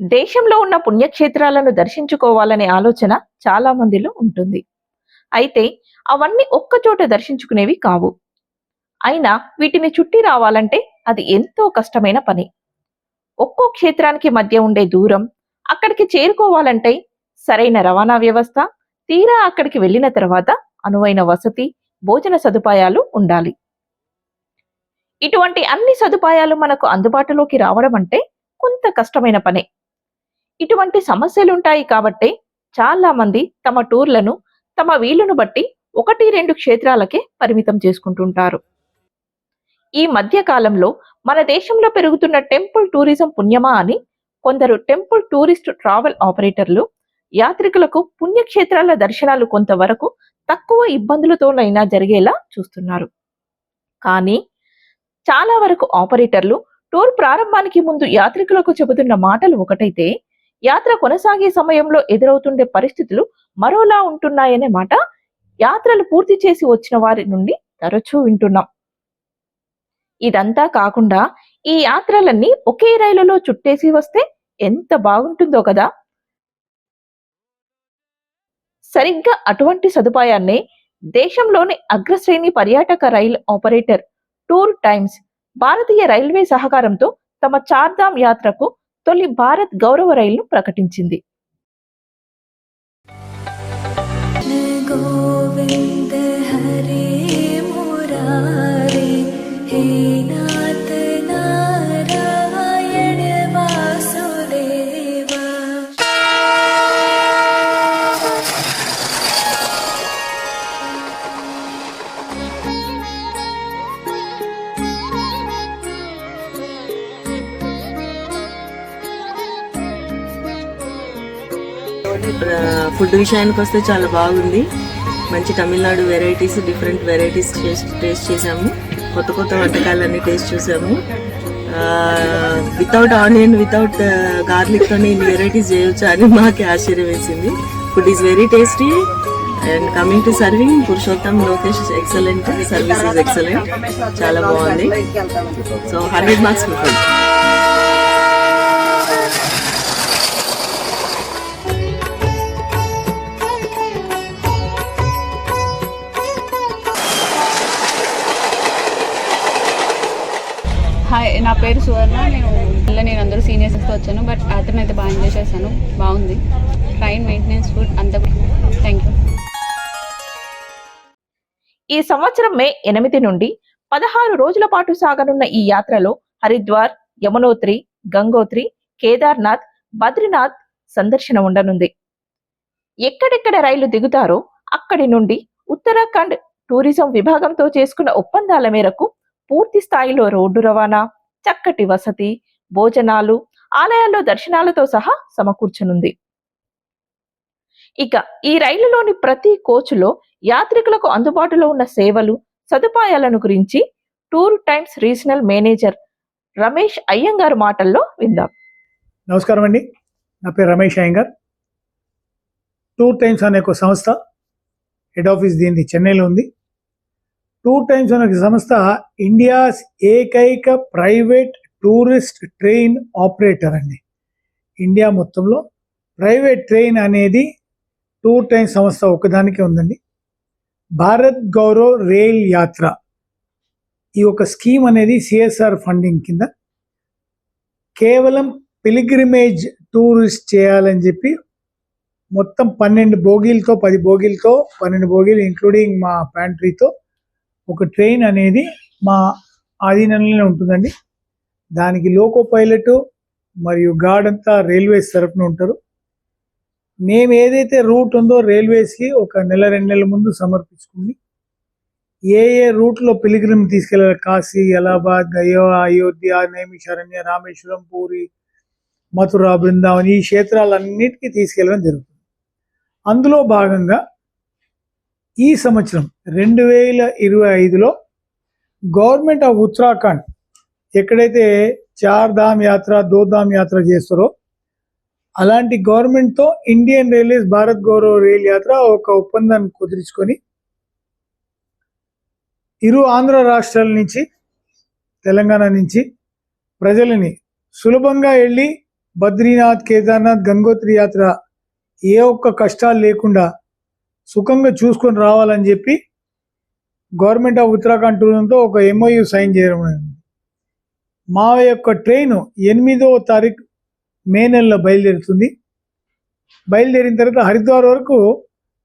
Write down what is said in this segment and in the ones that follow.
దేశంలో ఉన్న పుణ్యక్షేత్రాలను దర్శించుకోవాలనే ఆలోచన చాలా మందిలో ఉంటుంది. అయితే అవన్నీ ఒక్కచోట దర్శించుకునేవి కావు. అయినా వీటిని చుట్టి రావాలంటే అది ఎంతో కష్టమైన పని. ఒక్కో క్షేత్రానికి మధ్య ఉండే దూరం అక్కడికి చేరుకోవాలంటే సరైన రవాణా వ్యవస్థ తీరా అక్కడికి వెళ్ళిన తర్వాత అనువైన వసతి భోజన సదుపాయాలు ఉండాలి. ఇటువంటి అన్ని సదుపాయాలు మనకు అందుబాటులోకి రావడం అంటే కొంత కష్టమైన పనే. ఇటువంటి సమస్యలు ఉంటాయి కాబట్టి చాలా మంది తమ టూర్లను తమ వీలును బట్టి ఒకటి రెండు క్షేత్రాలకే పరిమితం చేసుకుంటుంటారు. ఈ మధ్య కాలంలో మన దేశంలో పెరుగుతున్న టెంపుల్ టూరిజం పుణ్యమా అని కొందరు టెంపుల్ టూరిస్ట్ ట్రావెల్ ఆపరేటర్లు యాత్రికులకు పుణ్యక్షేత్రాల దర్శనాలు కొంతవరకు తక్కువ ఇబ్బందులతోనైనా జరిగేలా చూస్తున్నారు. కానీ చాలా వరకు ఆపరేటర్లు టూర్ ప్రారంభానికి ముందు యాత్రికులకు చెబుతున్న మాటలు ఒకటైతే యాత్ర కొనసాగే సమయంలో ఎదురవుతుండే పరిస్థితులు మరోలా ఉంటున్నాయనే మాట యాత్రలు పూర్తి చేసి వచ్చిన వారి నుండి తరచూ వింటున్నాం. ఇదంతా కాకుండా ఈ యాత్రలన్నీ ఒకే రైలులో చుట్టేసి వస్తే ఎంత బాగుంటుందో కదా! సరిగ్గా అటువంటి సదుపాయాన్నే దేశంలోని అగ్రశ్రేణి పర్యాటక రైలు ఆపరేటర్ టూర్ టైమ్స్ భారతీయ రైల్వే సహకారంతో తమ చార్ధామ్ యాత్రకు తొలి భారత్ గౌరవ రైలును ప్రకటించింది. ఫుడ్ విషయానికి వస్తే చాలా బాగుంది. మంచి Tamil Nadu varieties different varieties taste చేసాము కొత్త కొత్త వంటకాలన్నీ టేస్ట్ చూసాము. వితౌట్ ఆనియన్ వితౌట్ గార్లిక్తోనే ఇన్ని వెరైటీస్ చేయొచ్చు అని మాకు ఆశ్చర్యం వేసింది. Food is very tasty and coming to serving Purushottam Lokesh excellent service is excellent చాలా బాగుంది. సో హండ్రెడ్ మార్క్స్ ఫుడ్ నా పేరు సువర్ణ నేను మళ్ళీ నేను అందరూ సీనియర్స్తో వచ్చాను బట్ అతను అయితే బాగా ఎంజాయ్ చేశాను బాగుంది. ట్రైన్ మెయింటెనెన్స్ ఫుడ్ అంత థ్యాంక్ యూ ఈ సంవత్సరం మే ఎనిమిది నుండి పదహారు రోజుల పాటు సాగనున్న ఈ యాత్రలో హరిద్వార్ యమునోత్రి గంగోత్రి కేదార్నాథ్ బద్రీనాథ్ సందర్శన ఉండనుంది. ఎక్కడెక్కడ రైలు దిగుతారో అక్కడి నుండి ఉత్తరాఖండ్ టూరిజం విభాగంతో చేసుకున్న ఒప్పందాల మేరకు పూర్తి స్థాయిలో రోడ్డు రవాణా చక్కటి వసతి భోజనాలు ఆలయాల్లో దర్శనాలతో సహా సమకూర్చనుంది. ఇక ఈ రైలులోని ప్రతి కోచ్లో యాత్రికులకు అందుబాటులో ఉన్న సేవలు సదుపాయాలను గురించి tour times regional manager Ramesh Iyengar మాటల్లో విందాం. నమస్కారం అండి. నా పేరు రమేష్ అయ్యంగార్. టూర్ టైమ్స్ అనే ఒక సంస్థ హెడ్ ఆఫీస్ దీనిది చెన్నైలో ఉంది. టూ టైమ్స్ అనే సంస్థ ఇండియాస్ ఏకైక ప్రైవేట్ టూరిస్ట్ ట్రైన్ ఆపరేటర్ అండి. ఇండియా మొత్తంలో ప్రైవేట్ ట్రైన్ అనేది టూర్ ట్రైన్ సంస్థ ఒకదానికే ఉందండి. భారత్ గౌరవ్ రైల్ యాత్ర ఈ ఒక స్కీమ్ అనేది సిఎస్ఆర్ ఫండింగ్ కింద కేవలం పిలిగ్రిమేజ్ టూరిస్ట్ చేయాలని చెప్పి మొత్తం పన్నెండు బోగీలతో పది బోగీలతో పన్నెండు బోగీలు ఇంక్లూడింగ్ మా ప్యాంట్రీతో ఒక ట్రైన్ అనేది మా ఆధీనంలోనే ఉంటుందండి. దానికి లోకో పైలట్ మరియు గార్డ్ అంతా రైల్వేస్ తరఫున ఉంటారు. మేము ఏదైతే రూట్ ఉందో రైల్వేస్కి ఒక నెల రెండు నెలల ముందు సమర్పించుకుంది. ఏ ఏ రూట్లో పిలిగ్రిమ్ తీసుకెళ్ళాలి కాశీ అలహాబాద్ గయో అయోధ్య నైమిషారణ్య రామేశ్వరం పూరి మథుర బృందావన్ ఈ క్షేత్రాలన్నిటికీ తీసుకెళ్ళడం జరుగుతుంది. అందులో భాగంగా ఈ సంవత్సరం రెండు వేల ఇరవై ఐదులో గవర్నమెంట్ ఆఫ్ ఉత్తరాఖండ్ ఎక్కడైతే చార్ధామ్ యాత్ర దోధామ్ యాత్ర చేస్తారో అలాంటి గవర్నమెంట్తో ఇండియన్ రైల్వేస్ భారత్ గౌరవ రైల్ యాత్ర ఒక ఒప్పందాన్ని కుదుర్చుకొని ఇరు ఆంధ్ర రాష్ట్రాల నుంచి తెలంగాణ నుంచి ప్రజలని సులభంగా వెళ్ళి బద్రీనాథ్ కేదార్నాథ్ గంగోత్రి యాత్ర ఏ ఒక్క కష్టాలు లేకుండా సుఖంగా చూసుకొని రావాలని చెప్పి గవర్నమెంట్ ఆఫ్ ఉత్తరాఖండ్ టూరిజంతో ఒక ఎంఓయూ సైన్ చేయడం మా యొక్క ట్రైన్ ఎనిమిదో తారీఖు మే నెలలో బయలుదేరుతుంది. బయలుదేరిన తర్వాత హరిద్వార్ వరకు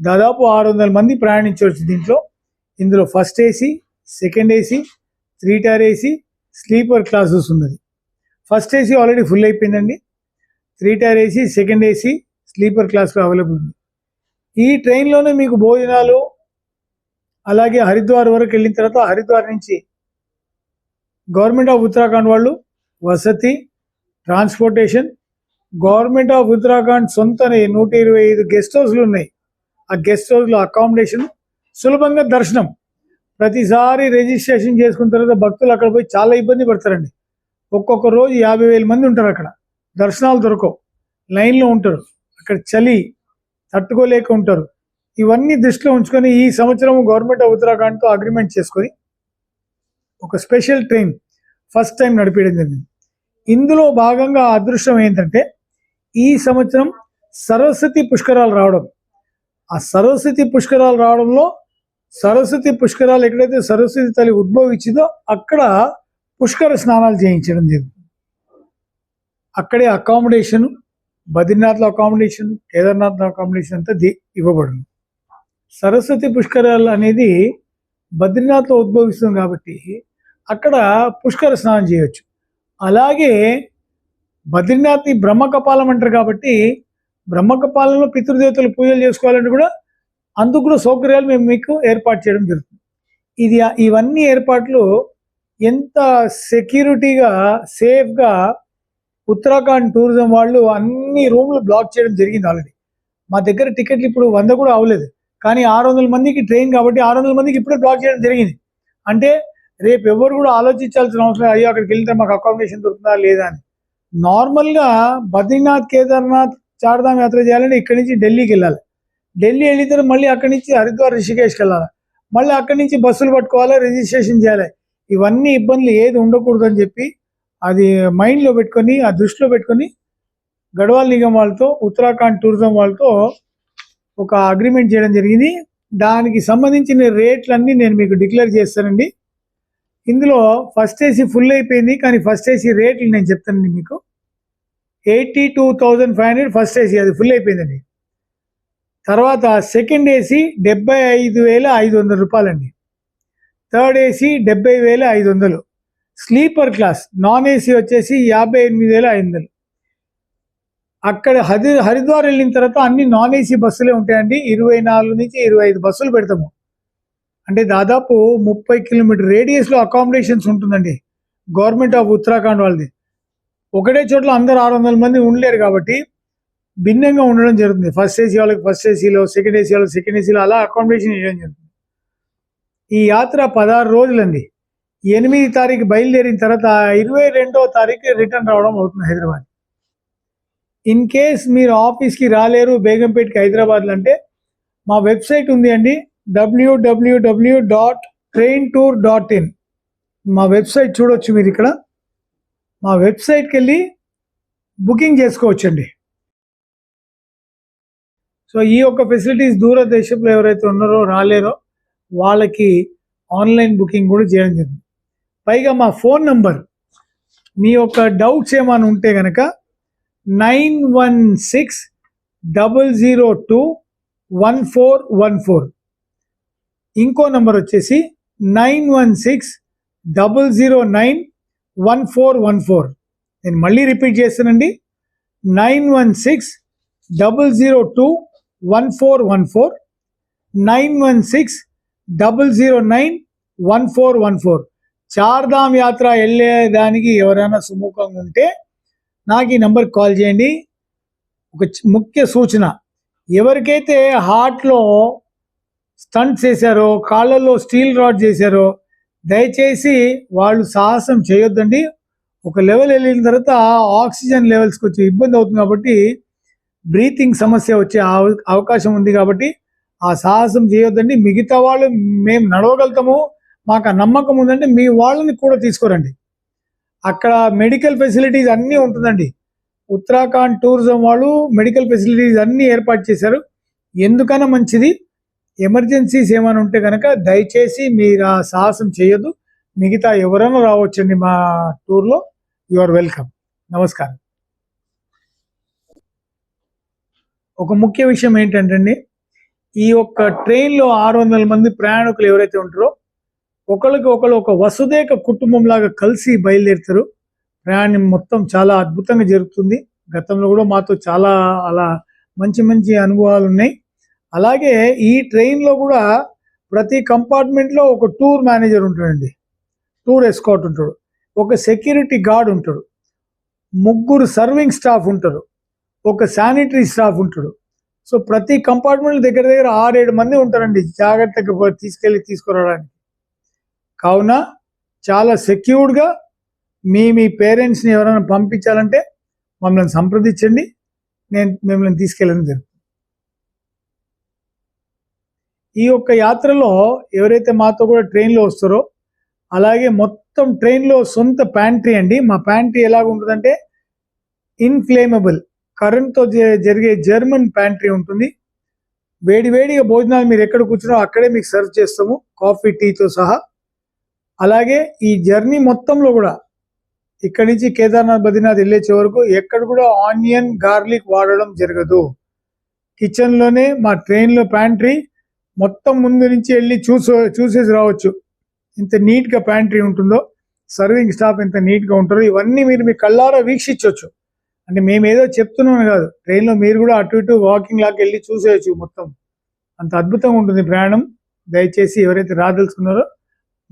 దాదాపు ఆరు వందల మంది ప్రయాణించవచ్చు దీంట్లో. ఇందులో first AC second AC three tier AC sleeper classes ఉన్నది. ఫస్ట్ ఏసీ ఆల్రెడీ ఫుల్ అయిపోయిందండి. Three tier AC second AC sleeper క్లాస్లో అవైలబుల్ ఉంది. ఈ ట్రైన్లోనే మీకు భోజనాలు అలాగే హరిద్వార్ వరకు వెళ్ళిన తర్వాత హరిద్వార్ నుంచి గవర్నమెంట్ ఆఫ్ ఉత్తరాఖండ్ వాళ్ళు వసతి ట్రాన్స్పోర్టేషన్ గవర్నమెంట్ ఆఫ్ ఉత్తరాఖండ్ సొంత నూట ఇరవై ఐదు గెస్ట్ హౌస్లు ఉన్నాయి. ఆ గెస్ట్ హౌస్లో అకామిడేషన్ సులభంగా దర్శనం. ప్రతిసారి రిజిస్ట్రేషన్ చేసుకున్న తర్వాత భక్తులు అక్కడ పోయి చాలా ఇబ్బంది పడతారండి. ఒక్కొక్క రోజు యాభై వేల మంది ఉంటారు అక్కడ. దర్శనాలు దొరకవు. లైన్లో ఉంటారు. అక్కడ చలి తట్టుకోలేక ఉంటారు. ఇవన్నీ దృష్టిలో ఉంచుకొని ఈ సంవత్సరం గవర్నమెంట్ ఆఫ్ ఉత్తరాఖండ్తో అగ్రిమెంట్ చేసుకొని ఒక స్పెషల్ ట్రైన్ ఫస్ట్ టైం నడిపేయడం జరిగింది. ఇందులో భాగంగా అదృష్టం ఏంటంటే ఈ సంవత్సరం సరస్వతి పుష్కరాలు రావడం. ఆ సరస్వతి పుష్కరాలు రావడంలో సరస్వతి పుష్కరాలు ఎక్కడైతే సరస్వతి తల్లి ఉద్భవించిందో అక్కడ పుష్కర స్నానాలు చేయించడం జరిగింది. అక్కడే అకామిడేషన్ బద్రీనాథ్లో అకామిడేషన్ కేదార్నాథ్లో అకామిడేషన్ అంతా ది ఇవ్వబడును. సరస్వతి పుష్కరాలు అనేది బద్రీనాథ్లో ఉద్భవిస్తుంది కాబట్టి అక్కడ పుష్కర స్నానం చేయొచ్చు. అలాగే బద్రీనాథ్ని బ్రహ్మకపాలం అంటారు కాబట్టి బ్రహ్మకపాలంలో పితృదేవతలు పూజలు చేసుకోవాలంటే కూడా అందుకు కూడా సౌకర్యాలు మేము మీకు ఏర్పాటు చేయడం జరుగుతుంది. ఇది ఇవన్నీ ఏర్పాట్లు ఎంత సెక్యూరిటీగా సేఫ్గా ఉత్తరాఖండ్ టూరిజం వాళ్ళు అన్ని రూమ్లు బ్లాక్ చేయడం జరిగింది ఆల్రెడీ. మా దగ్గర టికెట్లు ఇప్పుడు వంద కూడా అవ్వలేదు. కానీ ఆరు వందల మందికి ట్రైన్ కాబట్టి ఆరు వందల మందికి ఇప్పుడే బ్లాక్ చేయడం జరిగింది. అంటే రేపు ఎవరు కూడా ఆలోచించాల్సిన అవసరం అయ్యో అక్కడికి వెళ్తే మాకు అకామిడేషన్ దొరుకుతుందా లేదా అని. నార్మల్గా బద్రీనాథ్ కేదార్నాథ్ చార్ధామ్ యాత్ర చేయాలంటే ఇక్కడి నుంచి ఢిల్లీకి వెళ్ళాలి. ఢిల్లీ వెళ్ళితే మళ్ళీ అక్కడి నుంచి హరిద్వార్ రిషికేష్కి వెళ్ళాలి. మళ్ళీ అక్కడి నుంచి బస్సులు పట్టుకోవాలి రిజిస్ట్రేషన్ చేయాలి. ఇవన్నీ ఇబ్బందులు ఏది ఉండకూడదని చెప్పి అది మైండ్లో పెట్టుకొని ఆ దృష్టిలో పెట్టుకొని గడవాల్ నిగం వాళ్ళతో ఉత్తరాఖండ్ టూరిజం వాళ్ళతో ఒక అగ్రిమెంట్ చేయడం జరిగింది. దానికి సంబంధించిన రేట్లన్నీ నేను మీకు డిక్లేర్ చేస్తానండి. ఇందులో ఫస్ట్ ఏసీ ఫుల్ అయిపోయింది కానీ ఫస్ట్ ఏసీ రేట్లు నేను చెప్తానండి మీకు. Eighty two thousand five hundred first AC అది ఫుల్ అయిపోయిందండి. తర్వాత సెకండ్ ఏసీ డెబ్బై ఐదు వేల ఐదు వందల రూపాయలండి. థర్డ్ ఏసీ డెబ్బై వేల ఐదు వందలు. Sleeper class. నాన్ ఏసీ వచ్చేసి యాభై ఎనిమిది వేల ఐదు వందలు. అక్కడ హరి హరిద్వార్ వెళ్ళిన తర్వాత అన్ని నాన్ ఏసీ బస్సులే ఉంటాయండి. ఇరవై నాలుగు నుంచి ఇరవై ఐదు బస్సులు పెడతాము. అంటే దాదాపు ముప్పై కిలోమీటర్ రేడియస్లో అకామిడేషన్స్ ఉంటుందండి. గవర్నమెంట్ ఆఫ్ ఉత్తరాఖండ్ వాళ్ళది. ఒకటే చోట్ల అందరు ఆరు వందల మంది ఉండలేరు కాబట్టి భిన్నంగా ఉండడం జరుగుతుంది. ఫస్ట్ ఏసీ వాళ్ళకి ఫస్ట్ ఏసీలో సెకండ్ ఏసీ వాళ్ళకి సెకండ్ ఏసీలో అలా అకామిడేషన్ చేయడం జరుగుతుంది. ఈ యాత్ర పదహారు రోజులండి. ఎనిమిది తారీఖు బయలుదేరిన తర్వాత ఇరవై రెండో తారీఖు రిటర్న్ రావడం అవుతుంది హైదరాబాద్. ఇన్ కేస్ మీరు ఆఫీస్కి రాలేరు బేగంపేట్కి హైదరాబాద్లో అంటే మా వెబ్సైట్ ఉంది అండి W W W dot train tour dot in మా వెబ్సైట్ చూడొచ్చు మీరు ఇక్కడ. మా వెబ్సైట్కి వెళ్ళి బుకింగ్ చేసుకోవచ్చండి. సో ఈ యొక్క ఫెసిలిటీస్ దూర దేశంలో ఎవరైతే ఉన్నారో రాలేరో వాళ్ళకి ఆన్లైన్ బుకింగ్ కూడా చేయడం జరిగింది పైగా మా ఫోన్ నంబర్. మీ యొక్క డౌట్స్ ఏమైనా ఉంటే కనుక nine one six double zero two one four one four. ఇంకో నంబర్ వచ్చేసి nine one six double zero nine one four one four. నేను మళ్ళీ రిపీట్ చేస్తానండి. Nine one six double zero two one four one four. Nine one six double zero nine one four one four. Chardham యాత్ర వెళ్ళేదానికి ఎవరైనా సుముఖంగా ఉంటే నాకు ఈ నెంబర్కి కాల్ చేయండి. ఒక ముఖ్య సూచన. ఎవరికైతే హార్ట్లో స్టంట్ చేశారో కాళ్ళల్లో స్టీల్ రాడ్ చేశారో దయచేసి వాళ్ళు సాహసం చేయొద్దండి. ఒక లెవెల్ వెళ్ళిన తర్వాత ఆక్సిజన్ లెవెల్స్కి కొంచెం ఇబ్బంది అవుతుంది కాబట్టి బ్రీతింగ్ సమస్య వచ్చే అవ- అవకాశం ఉంది కాబట్టి ఆ సాహసం చేయొద్దండి. మిగతా వాళ్ళు మేము నడవగలుగుతాము. మాకు ఆ నమ్మకం ఉందంటే మీ వాళ్ళని కూడా తీసుకురండి. అక్కడ మెడికల్ ఫెసిలిటీస్ అన్నీ ఉంటుందండి. ఉత్తరాఖండ్ టూరిజం వాళ్ళు మెడికల్ ఫెసిలిటీస్ అన్నీ ఏర్పాటు చేశారు. ఎందుకన్నా మంచిది? ఎమర్జెన్సీస్ ఏమైనా ఉంటే కనుక దయచేసి మీరు ఆ సాహసం చేయొద్దు. మిగతా ఎవరైనా రావచ్చండి మా టూర్లో యు ఆర్ వెల్కమ్ నమస్కారం. ఒక ముఖ్య విషయం ఏంటంటే ఈ యొక్క ట్రైన్లో ఆరు వందల మంది ప్రయాణికులు ఎవరైతే ఉంటారో ఒకరికి ఒకరు ఒక వసుదేక కుటుంబం లాగా కలిసి బయలుదేరుతారు. ప్రయాణం మొత్తం చాలా అద్భుతంగా జరుగుతుంది. గతంలో కూడా మాతో చాలా అలా మంచి మంచి అనుభవాలు ఉన్నాయి. అలాగే ఈ ట్రైన్లో కూడా ప్రతి కంపార్ట్మెంట్లో ఒక టూర్ మేనేజర్ ఉంటాడండి. టూర్ ఎస్కాట్ ఉంటాడు. ఒక సెక్యూరిటీ గార్డ్ ఉంటాడు. ముగ్గురు సర్వింగ్ స్టాఫ్ ఉంటారు. ఒక శానిటరీ స్టాఫ్ ఉంటాడు. సో ప్రతి కంపార్ట్మెంట్ దగ్గర దగ్గర ఆరేడు మంది ఉంటారండి. జాగ్రత్తగా తీసుకెళ్ళి తీసుకురావడానికి. కావున చాలా సెక్యూర్డ్గా మీ మీ పేరెంట్స్ని ఎవరైనా పంపించాలంటే మమ్మల్ని సంప్రదించండి. నేను మిమ్మల్ని తీసుకెళ్ళడం జరుగుతుంది. ఈ యొక్క యాత్రలో ఎవరైతే మాతో కూడా ట్రైన్లో వస్తారో అలాగే మొత్తం ట్రైన్లో సొంత ప్యాంట్రీ అండి. మా ప్యాంట్రీ ఎలాగ ఉంటుందంటే ఇన్ఫ్లేమబుల్ కరెంట్తో జరిగే జర్మన్ ప్యాంట్రీ ఉంటుంది. వేడి వేడిగా భోజనాలు మీరు ఎక్కడ కూర్చున్నారో అక్కడే మీకు సర్వ్ చేస్తాము. కాఫీ టీతో సహా. అలాగే ఈ జర్నీ మొత్తంలో కూడా ఇక్కడి నుంచి కేదార్నాథ్ బద్రీనాథ్ వెళ్ళే వరకు ఎక్కడ కూడా ఆనియన్ గార్లిక్ వాడడం జరగదు. కిచెన్లోనే మా ట్రైన్లో ప్యాంట్రీ మొత్తం ముందు నుంచి వెళ్ళి చూసో చూసేసి రావచ్చు. ఇంత నీట్గా ప్యాంట్రీ ఉంటుందో సర్వింగ్ స్టాఫ్ ఎంత నీట్గా ఉంటారో ఇవన్నీ మీరు మీ కళ్ళారా వీక్షించవచ్చు అంటే మేము ఏదో చెప్తున్నాం కాదు ట్రైన్లో మీరు కూడా అటు ఇటు వాకింగ్ లాగా వెళ్ళి చూసేయచ్చు మొత్తం. అంత అద్భుతంగా ఉంటుంది ప్రయాణం. దయచేసి ఎవరైతే రాదలుచుకున్నారో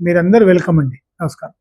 మీరందరూ వెల్కమ్ అండి. నమస్కారం.